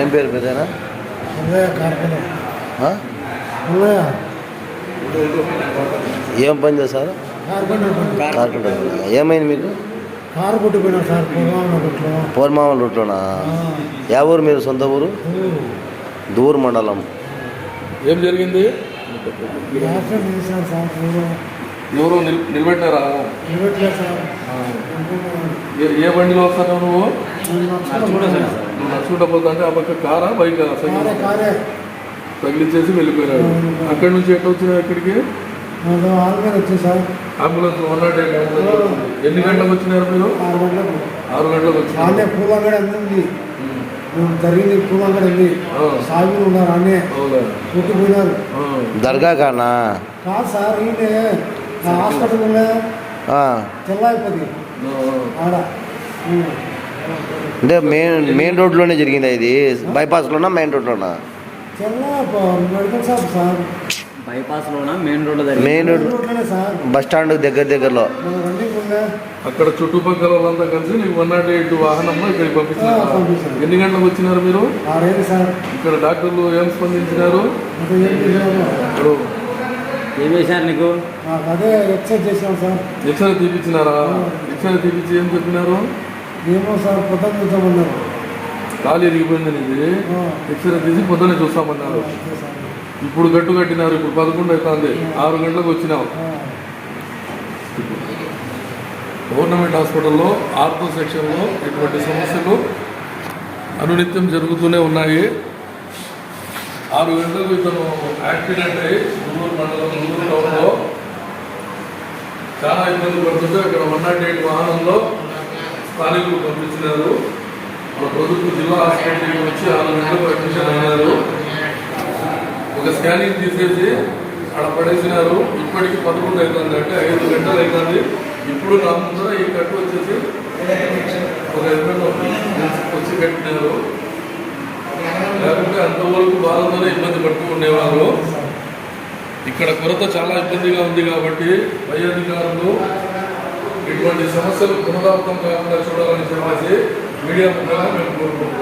ఏం పేరు పెద్దనా ఏం పని చేస్తారు. కార్పెంటర్. ఏమైంది మీకు? కారు కొట్టిపోయినా సార్ రూట్లోనా యా ఊరు మీరు సొంత ఊరు? దూర్ మండలం. ఏం జరిగింది? ఎవరో నిలబెట్టారా ఇవ్వట్లేదు సార్. ఏ- ఏ బండిలో వస్తావు నువ్వు? నువ్వు నడుచుకుంటా ఆ పక్క కారా బైక్? తగిలిచ్చేసి వెళ్ళిపోయినాడు. అక్కడి నుంచి ఎట్లా వచ్చినావు ఇక్కడికి? Ambulance one nought eight ambulance ఎన్ని గంటలకు వచ్చినారు మీరు? ఆరు గంటలకు. వచ్చినారు పూలంగడ ఉంది. జరిగింది పూలంగడ ఉంది. సాగులు ఉన్నారు అన్నే ఆ. దర్గా కానా? కాదు సార్ ఈయనే. హాస్పిటల్. తెల్లాయిపోతుంది. అంటే మెయిన్ మెయిన్ రోడ్లోనే జరిగిందా ఇది? బైపాస్లోనా మెయిన్ రోడ్లోనా? తెల్లా మెడికల్ షాప్ సార్. బైపాస్ లోన మెయిన్ రోడ్ దగ్గర మెయిన్ రోడ్ బస్ స్టాండ్ దగ్గర దగ్గరలో. అక్కడ చుట్టుపక్కల వాళ్ళంతా కలిసి నీకు వన్ నాట్ ఎయిట్ వాహనంలో ఇక్కడికి పంపించినారు. ఎన్ని గంటలకు వచ్చినారు మీరు? ఇక్కడ డాక్టర్లు ఏం స్పందించినారు? ఏం చేశారు నీకు? అదే ఎక్సైజ్ చేసాం సార్. ఎక్స్రే తీపిచ్చినారా? ఎక్స్రే తీపిచ్చి ఏం చెప్పినారు? ఏమో సార్ పొద్దున్న చూద్దామన్నారు. కాలు ఇరిగిపోయిందని ఇది ఆ, ఎక్స్రే తీసి పొద్దున్నే చూస్తామన్నారు. ఇప్పుడు గట్టు కట్టినారు ఇప్పుడు పదకొండు అవుతుంది. ఆరు గంటలకు వచ్చినావు. గవర్నమెంట్ హాస్పిటల్లో ఆర్థో సెక్షన్లో ఇటువంటి సమస్యలు అనునిత్యం జరుగుతూనే ఉన్నాయి. ఆరు గంటలకు ఇతను యాక్సిడెంట్ అయ్యి గుంటూరు మండలం గుంటూరు టౌన్లో చాలా ఇబ్బంది పడుతుంటే అక్కడ వన్ నాట్ ఎయిట్ వాహనంలో స్థానికులు పంపించినారు. మన ప్రభుత్వ జిల్లా హాస్పిటల్కి వచ్చి ఆరు గంటలకు అడ్మిషన్ అయినారు. ఒక స్కానింగ్ తీసేసి అక్కడ పడేసినారు. ఇప్పటికి పదకొండు అవుతుంది అంటే ఐదు గంటలు అవుతుంది. ఇప్పుడు నా ముందర ఈ కట్టు వచ్చేసి ఒక ఎన్నో వచ్చి కట్టినారు. అంతవరకు బాధతోనే ఇబ్బంది పడుతూ ఉండేవాళ్ళు ఇక్కడ కొరత చాలా ఇబ్బందిగా ఉంది కాబట్టి పై అధికారులు ఇటువంటి సమస్యలు పునరావృతం కాకుండా చూడాలని చెప్పేసి మీడియా ముఖంగా మేము కోరుకుంటున్నాం.